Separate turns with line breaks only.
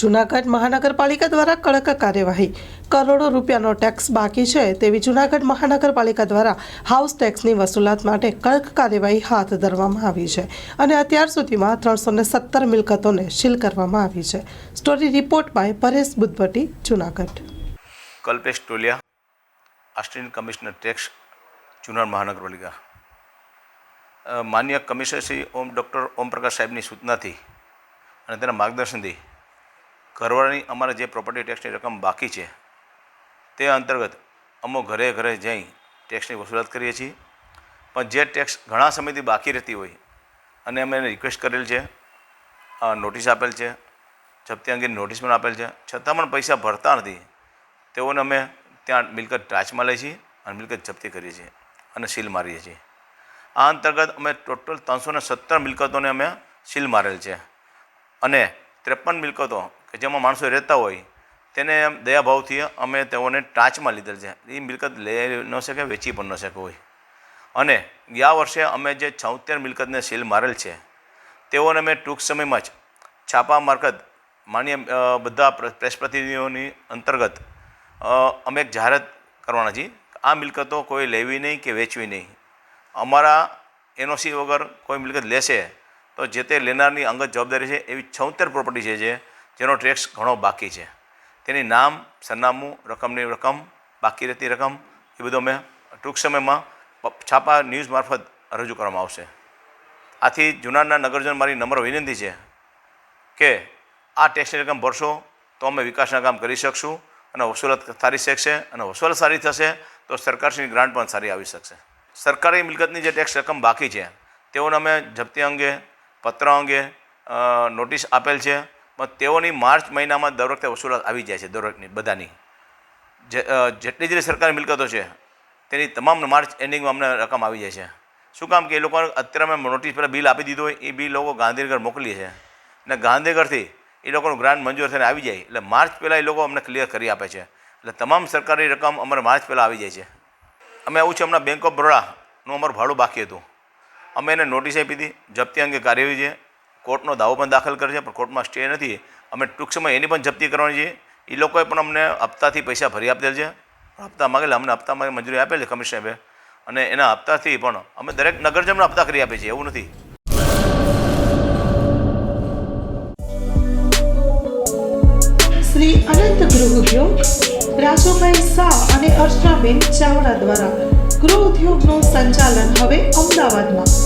જૂનાગઢ મહાનગરપાલિકા દ્વારા કડક કાર્યવાહી. કરોડો રૂપિયાનો ટેક્સ બાકી છે તેવી જૂનાગઢ મહાનગરપાલિકા દ્વારા હાઉસ ટેક્સની વસૂલાત માટે કડક કાર્યવાહી હાથ ધરવામાં આવી છે અને અત્યાર સુધીમાં ત્રણસો ને સત્તર મિલકતોને સીલ કરવામાં આવી છે. Story report by Paresh Buddhabhatti Junagadh.
Kalpesh Toliya assistant commissioner tax Junagadh મહાનગરપાલિકા. માન્ય કમિશનર શ્રી ઓમ, ડૉક્ટર ઓમપ્રકાશ સાહેબની સૂચનાથી અને તેના માર્ગદર્શનથી ઘરવાળાની અમારે જે પ્રોપર્ટી ટેક્સની રકમ બાકી છે, તે અંતર્ગત અમો ઘરે ઘરે જઈ ટેક્સની વસૂલાત કરીએ છીએ. પણ જે ટેક્સ ઘણા સમયથી બાકી રહેતી હોય, અને અમે એને રિક્વેસ્ટ કરેલ છે નોટિસ આપેલ છે, જપ્તી અંગે નોટિસ પણ આપેલ છે, છતાં પણ પૈસા ભરતા નથી, તેઓને અમે ત્યાં મિલકત ટાચમાં લઈએ છીએ અને મિલકત જપ્તી કરીએ છીએ અને સીલ મારીએ છીએ. આ અંતર્ગત અમે ટોટલ ત્રણસો સત્તર મિલકતોને અમે સીલ મારેલ છે. અને ત્રેપન મિલકતો કે જેમાં માણસો રહેતા હોય, તેને દયાભાવથી અમે તેઓને ટાંચમાં લીધેલ છે. એ મિલકત લઈ ન શકે, વેચી પણ ન શકે હોય. અને ગયા વર્ષે અમે જે છોતેર મિલકતને સીલ મારેલ છે, તેઓને અમે ટૂંક સમયમાં જ છાપા મારફત માન્ય બધા પ્રેસ પ્રતિનિધિઓની અંતર્ગત અમે એક જાહેરાત કરવાના છીએ આ મિલકતો કોઈ લેવી નહીં કે વેચવી નહીં. અમારા એનઓસી વગર કોઈ મિલકત લેશે તો જે તે લેનારની અંગત જવાબદારી છે એવી છોતેર પ્રોપર્ટી છે જે જેનો ટેક્સ ઘણો બાકી છે. તેની નામ, સરનામું, રકમની રકમ, બાકી રહેતી રકમ, એ બધું અમે ટૂંક સમયમાં છાપા ન્યૂઝ મારફત રજૂ કરવામાં આવશે. આથી જૂનારના નગરજન મારી નમ્ર વિનંતી છે કે આ ટેક્સની રકમ ભરશો તો અમે વિકાસના કામ કરી શકશું અને વસૂલાત સારી શકશે અને વસૂલાત સારી થશે તો સરકારશ્રીની ગ્રાન્ટ પણ સારી આવી શકશે. સરકારી મિલકતની જે ટેક્સ રકમ બાકી છે, તેઓને અમે જપ્તી અંગે, પત્ર અંગે નોટિસ આપેલ છે પણ તેઓની માર્ચ મહિનામાં દર વખતે વસૂલાત આવી જાય છે, દર વખતની બધાની. જેટલી જેટલી સરકારી મિલકતો છે, તેની તમામ માર્ચ એન્ડિંગમાં અમને રકમ આવી જાય છે. શું કામ કે એ લોકોને અત્યારે અમે નોટિસ પહેલાં બિલ આપી દીધું હોય, એ બિલ લોકો ગાંધીનગર મોકલીએ છે. અને ગાંધીનગરથી એ લોકોનું ગ્રાન્ટ મંજૂર થઈને આવી જાય, એટલે માર્ચ પહેલાં એ લોકો અમને ક્લિયર કરી આપે છે. એટલે તમામ સરકારી રકમ અમારે માર્ચ પહેલાં આવી જાય છે. અમે આવું છે, હમણાં બેંક ઓફ બરોડાનું અમારું ભાડું બાકી હતું. અમે એને નોટિસ આપી હતી જપ્તી અંગે કાર્યવાહી છે. કોર્ટનો દાવો પણ દાખલ કરે છે, પણ કોર્ટમાં સ્ટે નથી. અમે ટૂંક સમય એની પણ જપ્તી કરવાની છે. એ લોકોએ પણ અમને હપ્તાથી પૈસા ભરી આપેલ છે. હપ્તા માગેલા, અમને હપ્તામાં મંજૂરી આપેલ કમિશનર અને એના હપ્તાથી પણ અમે દરેક નગરજનના હપ્તા કરી આપીએ છીએ, એવું નથી.
શ્રી અનંત ગૃહ ઉદ્યોગ, રાજુભાઈ શાહ અને અર્ચનાબેન ચાવડા દ્વારા ગૃહ ઉદ્યોગનું સંચાલન હવે અમદાવાદમાં.